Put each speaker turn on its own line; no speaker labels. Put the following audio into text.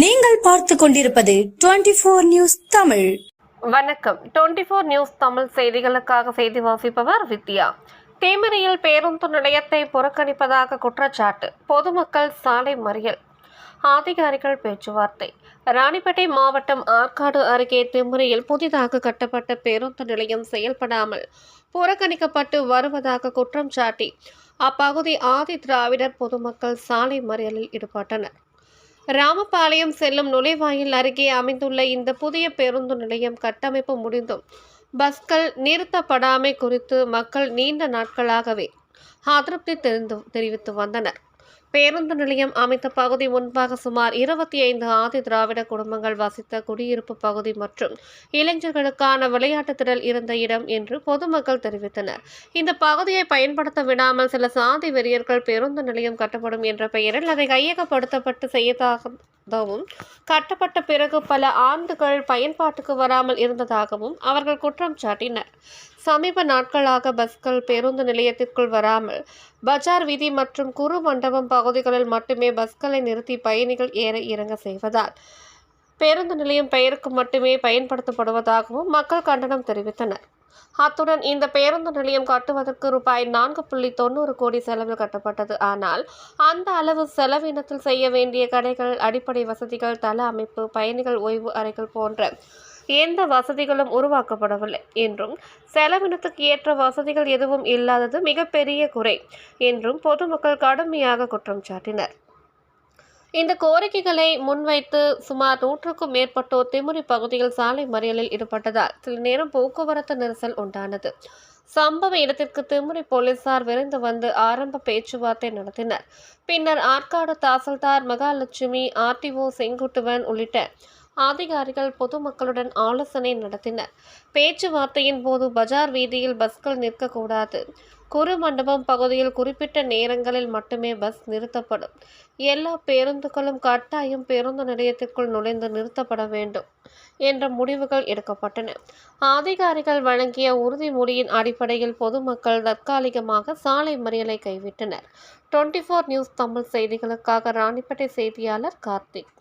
நீங்கள் பார்த்து கொண்டிருப்பது டுவெண்டி போர் நியூஸ் தமிழ்.
வணக்கம். டுவெண்ட்டி ஃபோர் நியூஸ் தமிழ் செய்திகளுக்காக செய்தி வாசிப்பவர் வித்யா. தேமரியில் பேருந்து நிலையத்தை புறக்கணிப்பதாக குற்றச்சாட்டு. பொதுமக்கள் சாலை மறியல். அதிகாரிகள் பேச்சுவார்த்தை. ராணிப்பேட்டை மாவட்டம் ஆற்காடு அருகே திமுறையில் புதிதாக கட்டப்பட்ட பேருந்து நிலையம் செயல்படாமல் புறக்கணிக்கப்பட்டு வருவதாக குற்றம் சாட்டி அப்பகுதி ஆதி திராவிடர் பொதுமக்கள் சாலை மறியலில் ஈடுபட்டனர். ராமபாளையம் செல்லும் நுழைவாயில் அருகே அமைந்துள்ள இந்த புதிய பேருந்து நிலையம் கட்டமைப்பு முடிந்தும் பஸ்கள் நிறுத்தப்படாமை குறித்து மக்கள் நீண்ட நாட்களாகவே அதிருப்தி தெரிந்து தெரிவித்து வந்தனர். பேருந்து நிலையம் அமைத்த பகுதி முன்பாக சுமார் இருபத்தி ஐந்து ஆதி திராவிட குடும்பங்கள் வசித்த குடியிருப்பு பகுதி மற்றும் இளைஞர்களுக்கான விளையாட்டு திடல் இருந்த இடம் என்று பொதுமக்கள் தெரிவித்தனர். இந்த பகுதியை பயன்படுத்த விடாமல் சில சாதி வெறியர்கள் பேருந்து நிலையம் கட்டப்படும் என்ற பெயரில் அதை கையகப்படுத்தப்பட்டு செய்யதாகவும் கட்டப்பட்ட பிறகு பல ஆண்டுகள் பயன்பாட்டுக்கு வராமல் இருந்ததாகவும் அவர்கள் குற்றம் சாட்டினர். சமீப நாட்களாக பஸ்கள் பேருந்து நிலையத்திற்குள் வராமல் பஜார் வீதி மற்றும் குறு மண்டபம் பகுதிகளில் மட்டுமே பஸ்களை நிறுத்தி பயணிகள் ஏற இறங்க செய்வதால் பேருந்து நிலையம் பெயருக்கு மட்டுமே பயன்படுத்தப்படுவதாகவும் மக்கள் கண்டனம் தெரிவித்தனர். அத்துடன் இந்த பேருந்து நிலையம் கட்டுவதற்கு ரூபாய் நான்கு புள்ளி தொண்ணூறு கோடி செலவில் கட்டப்பட்டது. ஆனால் அந்த அளவு செலவினத்தில் செய்ய வேண்டிய கடைகள் அடிப்படை வசதிகள் தள அமைப்பு பயணிகள் ஓய்வு அறைகள் போன்ற எந்த வசதிகளும் உருவாக்கப்படவில்லை. என்றும் செலவினத்துக்கு ஏற்ற வசதிகள் எதுவும் இல்லாதது மிகப்பெரிய குறை என்றும் பொதுமக்கள் கடுமையாக குற்றம் சாட்டினர். இந்த கோரிக்கைகளை முன்வைத்து சுமார் நூற்றுக்கும் மேற்பட்டோர் திமுறி பகுதியில் சாலை மறியலில் ஈடுபட்டதால் சில நேரம் போக்குவரத்து நெரிசல் உண்டானது. சம்பவ இடத்திற்கு திமுரி போலீசார் விரைந்து வந்து ஆரம்ப பேச்சுவார்த்தை நடத்தினர். பின்னர் ஆற்காடு தாசில்தார் மகாலட்சுமி ஆர்டிஓ செங்குட்டுவன் உள்ளிட்ட அதிகாரிகள் பொதுமக்களுடன் ஆலோசனை நடத்தினர். பேச்சுவார்த்தையின் போது பஜார் வீதியில் பஸ்கள் நிற்கக்கூடாது. குறு மண்டபம் பகுதியில் குறிப்பிட்ட நேரங்களில் மட்டுமே பஸ் நிறுத்தப்படும். எல்லா பேருந்துகளும் கட்டாயம் பேருந்து நிலையத்திற்குள் நுழைந்து நிறுத்தப்பட வேண்டும் என்ற முடிவுகள் எடுக்கப்பட்டன. அதிகாரிகள் வழங்கிய உறுதிமொழியின் அடிப்படையில் பொதுமக்கள் தற்காலிகமாக சாலை மறியலை கைவிட்டனர். டுவெண்ட்டி ஃபோர் நியூஸ் தமிழ் செய்திகளுக்காக ராணிப்பேட்டை செய்தியாளர் கார்த்திக்.